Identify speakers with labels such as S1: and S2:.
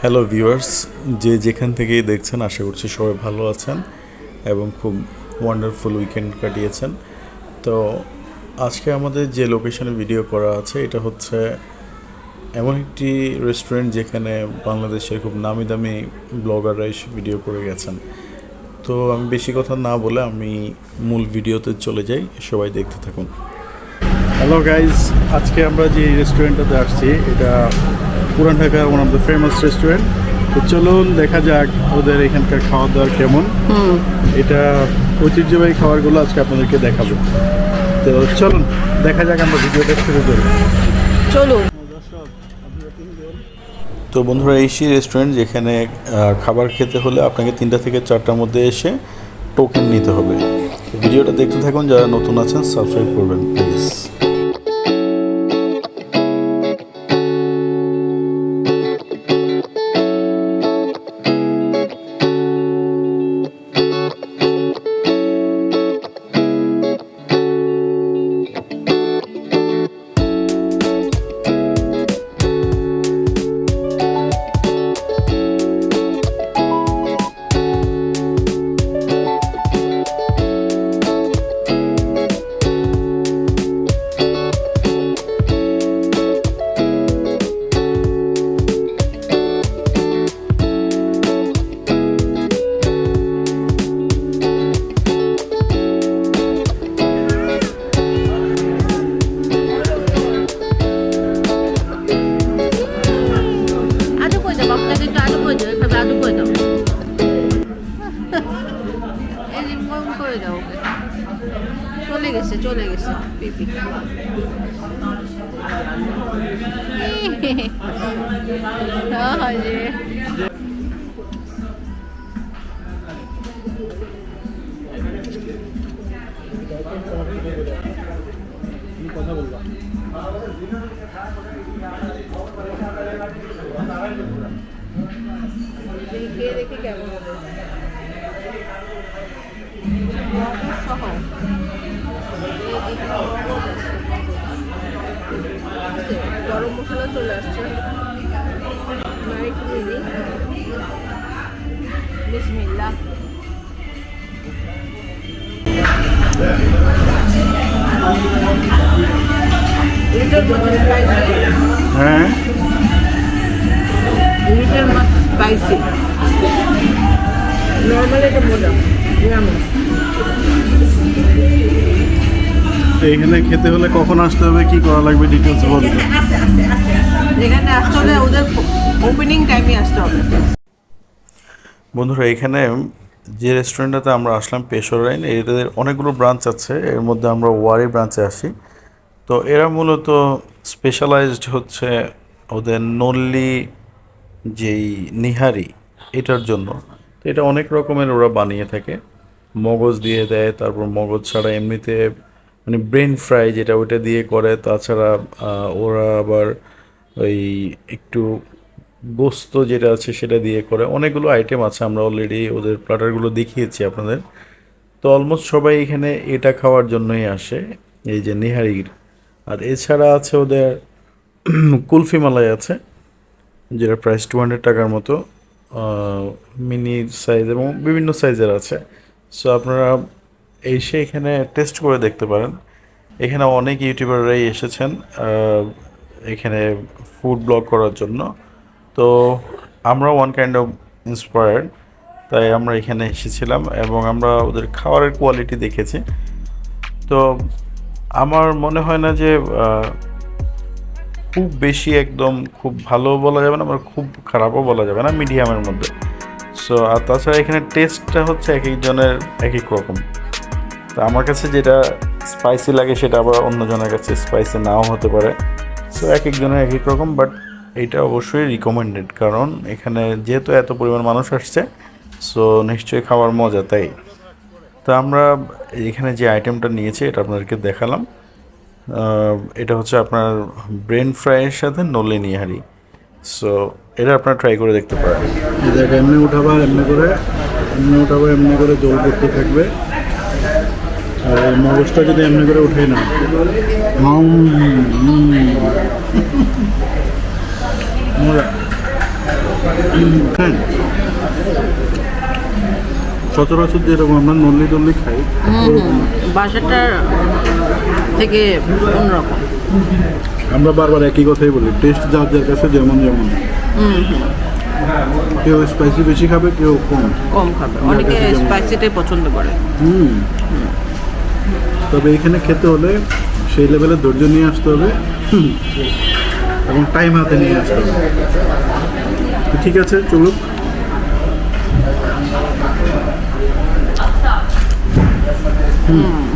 S1: Hello viewers যে যেখান থেকেই দেখছেন, আশা করছি সবাই ভালো আছেন এবং খুব ওয়ান্ডারফুল উইকেন্ড কাটিয়েছেন। তো আজকে আমাদের যে লোকেশনে ভিডিও করা আছে, এটা হচ্ছে এমন একটি রেস্টুরেন্ট যেখানে বাংলাদেশের খুব নামি দামি ব্লগাররা এসে ভিডিও করে গেছেন। তো আমি বেশি কথা না বলে আমি মূল ভিডিওতে চলে যাই। সবাই দেখতে থাকুন। হ্যালো গাইজ আজকে আমরা যে রেস্টুরেন্টটাতে আসছি এটা পুরান ঢাকার one of the famous restaurant তো চলুন দেখা যাক ওদের এখানকার খাওয়া দাওয়ার কেমন এটা ঐতিহ্যবাহী খাবারগুলো আজকে আপনাদেরকে দেখাবো। তো চলুন দেখা যাক আমরা ভিডিওটা শুরু করি।
S2: চলুন।
S1: তো বন্ধুরা এইসি রেস্টুরেন্ট যেখানে খাবার খেতে হলে আপনাকে তিনটা থেকে চারটার মধ্যে এসে টোকেন নিতে হবে। ভিডিওটা দেখতে থাকুন যারা নতুন আছেন সাবস্ক্রাইব করবেন প্লিজ
S2: চলে গেছে পিপি। দেখি খেয়ে দেখি কেমন সহ। গরম মশলা চলে আসছে স্পাইসি
S1: হ্যাঁ
S2: মাছ স্পাইসি নর্মালি এটা মোটা
S1: এখানে খেতে হলে কখন আসতে হবে? কি করা লাগবে? ডিটেলস বলবেন
S2: এখানে আসতে হলে ওদের ওপেনিং টাইমে আসতে হবে।
S1: বন্ধুরা এখানে যে রেস্টুরেন্টটাতে আমরা আসলাম পেশোরাইন এদের অনেকগুলো ব্রাঞ্চ আছে। এর মধ্যে আমরা ওয়ারি ব্রাঞ্চে আসি। তো এরা মূলত স্পেশালাইজড হচ্ছে ওদের নল্লি যেই নিহারি এটার জন্য। তো এটা অনেক রকমের ওরা বানিয়ে থাকে। মগজ দিয়ে দেয়, তারপর মগজ ছাড়া এমনিতে মানে ব্রেন ফ্রাই যেটা ওইটা দিয়ে করে, তাছাড়া ওরা আবার ওই একটু গোস্ত যেটা আছে সেটা দিয়ে করে। অনেকগুলো আইটেম আছে, আমরা অলরেডি ওদের প্ল্যাটারগুলো দেখিয়েছি আপনাদের। তো অলমোস্ট সবাই এখানে এটা খাওয়ার জন্যই আসে, এই যে নিহারির। আর এছাড়া আছে ওদের কুলফি মালাই আছে, যেটা প্রাইস টু হান্ড্রেড টাকার মতো মিনি সাইজ এবং বিভিন্ন সাইজের আছে। সো আপনারা এসে এখানে টেস্ট করে দেখতে পারেন। এখানে অনেক ইউটিউবাররাই এসেছেন এখানে ফুড ব্লগ করার জন্য। তো আমরা ওয়ান কাইন্ড অফ ইন্সপায়ার্ড তাই আমরা এখানে এসেছিলাম এবং আমরা ওদের খাবারের কোয়ালিটি দেখেছি। তো, আমার মনে হয় না যে খুব বেশি একদম খুব ভালো বলা যাবে না, আবার খুব খারাপও বলা যাবে না মিডিয়ামের মধ্যে। সো আর তাছাড়া এখানে টেস্টটা হচ্ছে এক একজনের এক এক রকম। তো আমার কাছে যেটা স্পাইসি লাগে সেটা আবার অন্যজনের কাছে স্পাইসি নাও হতে পারে। সো এক একজনের এক এক রকম বাট এটা অবশ্যই রিকমেন্ডেড কারণ এখানে যেহেতু এত পরিমাণ মানুষ আসছে সো নিশ্চয়ই খাওয়ার মজা তাই। তো আমরা এখানে যে আইটেমটা নিয়েছি, এটা আপনাদেরকে দেখালাম। এটা হচ্ছে আপনার ব্রেন ফ্রাইয়ের সাথে নলে নিহারি সো এটা আপনারা ট্রাই করে দেখতে পারেন।
S3: দেখো এমনি উঠাবা এমনি করে এমনি উঠাবা এমনি করে জল পড়তে থাকবে। আর মগজটা যদি এমনি করে উঠে না
S1: হ্যাঁ। সচরাচর যেরকম আমরা নল্লি টল্লি খাই
S2: বাসাটার থেকে অন্যরকম।
S1: আমরা বারবার একই কথাই বলি টেস্ট যার যার কাছে যেমন যেমন। কেউ স্পাইসি বেশি খাবে কেউ কম।
S2: কম খাবে। অনেকে স্পাইসিটাই পছন্দ করে।
S1: হুম। তবে এখানে খেতে হলে সেই লেভেলে ধৈর্য নিয়ে আসতে হবে। এবং টাইম হাতে নিয়ে আসতে হবে। ঠিক আছে চলুক হুম।